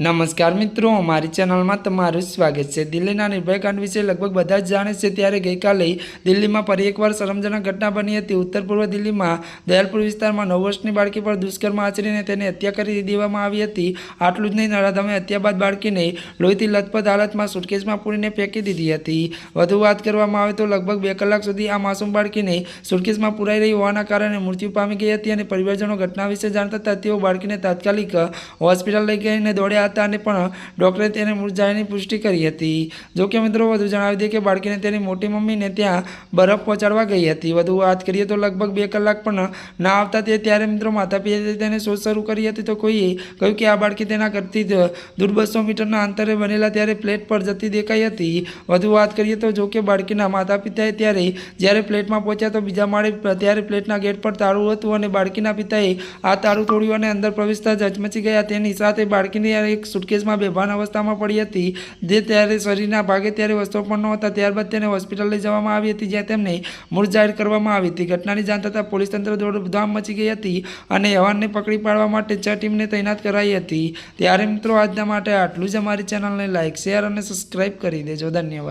નમસ્કાર મિત્રો, અમારી ચેનલમાં તમારું સ્વાગત છે. દિલ્હીના નિર્ભય કાંડ વિશે લગભગ બધા જ જાણે છે ત્યારે ગઈકાલે દિલ્હીમાં ફરી એકવાર શરમજનક ઘટના બની હતી. ઉત્તર પૂર્વ દિલ્હીમાં દયાલપુર વિસ્તારમાં નવ વર્ષની બાળકી પર દુષ્કર્મ આચરીને તેને હત્યા કરી દેવામાં આવી હતી. આટલું જ નહીં, નરાધમે હત્યા બાદ બાળકીને લોહીથી લથપથ હાલતમાં સુટકેસમાં પૂરીને ફેંકી દીધી હતી. વધુ વાત કરવામાં આવે તો લગભગ બે કલાક સુધી આ માસૂમ બાળકીને સુટકેસમાં પુરાઈ રહી હોવાના કારણે મૃત્યુ પામી ગઈ હતી અને પરિવારજનો ઘટના વિશે જાણતા હતા. તેઓ બાળકીને તાત્કાલિક હોસ્પિટલ લઈ ગઈને દોડ્યા હતા અને પણ ડૉક્ટરે તેને મૃત પુષ્ટિ કરી હતી. જોકે મિત્રો, વધુ જણાવી દઈએ કે બાળકીને તેની મોટી મમ્મીને ત્યાં બરફ પહોંચાડવા ગઈ હતી. વધુ વાત કરીએ તો લગભગ બે કલાક પણ ના આવતા તે ત્યારે મિત્રો માતા પિતાએ તેને શોધ શરૂ કરી હતી. તો કોઈએ કહ્યું કે આ બાળકી તેના ઘરથી દૂર બસો મીટરના અંતરે બનેલા ત્યારે પ્લેટ પર જતી દેખાઈ હતી. વધુ વાત કરીએ તો જોકે બાળકીના માતા પિતાએ ત્યારે જ્યારે પ્લેટમાં પહોંચ્યા તો બીજા માળે ત્યારે પ્લેટના ગેટ પર તાળું હતું અને બાળકીના પિતાએ આ તાળું તોડ્યું અને અંદર પ્રવેશતા જ અચમચી ગયા. તેની સાથે બાળકીની એક સુટકેસમાં બેભાન અવસ્થામાં પડી હતી. જે ત્યારે શરીરના ભાગે ત્યારે વસ્તુઓ પણ નહોતા. ત્યારબાદ તેને હોસ્પિટલ લઈ જવામાં આવી હતી, જ્યાં તેમને મૃત જાહેર કરવામાં આવી હતી. ઘટનાની જાણ થતાં પોલીસ તંત્ર દોડધામ મચી ગઈ હતી અને યવાનને પકડી પાડવા માટે છ ટીમને તૈનાત કરાઈ હતી. ત્યારે મિત્રો, આજના માટે આટલું જ. અમારી ચેનલને લાઇક શેર અને સબસ્ક્રાઇબ કરી દેજો. ધન્યવાદ.